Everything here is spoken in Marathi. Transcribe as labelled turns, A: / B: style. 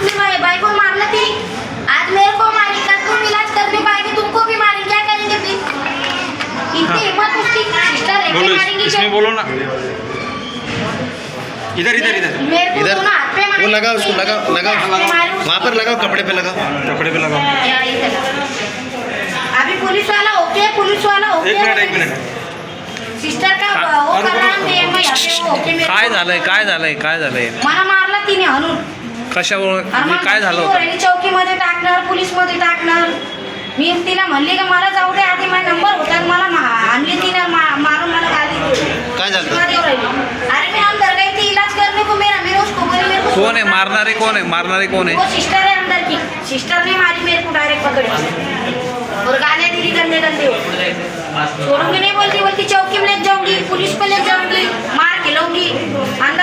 A: अपनी मैं- भाई को मारना थी। आज मेरे को मारी कल तुम इलाज कर नहीं पाएंगे तुमको भी मारेंगे क्या करेंगे फिर? इतनी हिम्मत उसकी सिस्टर है
B: बोलो
A: मारेंगी
B: इस- इसमें? बोलो ना। इधर इधर इधर।
C: इधर। वो लगाओ उसको लगाओ लगाओ। वहाँ पर लगाओ कपड़े पे लगाओ।
B: कपड़े पे लगाओ।
A: लगा। अभी पुलिस वाला ओके पुलिस वाला ओके।
B: एक मिनिट एक मिनिट।
A: सिस्टर का वो
B: अरे
A: कर रहा
B: बरोबर.
A: है मैं यहाँ पे वो ओके मेरे
D: काय. झालंय काय झालंय काय झालंय?
A: मला मारला तिने हणून अरे मग
D: काय झालं
A: ती
D: होतं
A: चौकीमध्ये टाकणार पोलीसमध्ये टाकणार. मी तिला म्हणली का मला जाऊ दे आधी माझा नंबर होता मला मा- आणली तिने मा- मारून मला गाली
C: काय झालं?
A: शिवाय देऊ राहिली. अरे मैं अंदर गई थी इलाज करने को मेरा मेरे उसको बोली मेरे को
D: कोण आहे? मारणारे कोण आहे? मारणारे कोण
A: वो
D: आहे
A: सिस्टर है अंदर की. सिस्टर ने मारी मेरे को डायरेक्ट पकड़. और गाने दी गंदे गंदे. छोड़ूंगी नहीं बोलती बोलती चौकी में ले जाऊंगी पुलिस पे ले जाऊंगी मार खिलाऊंगी अंदर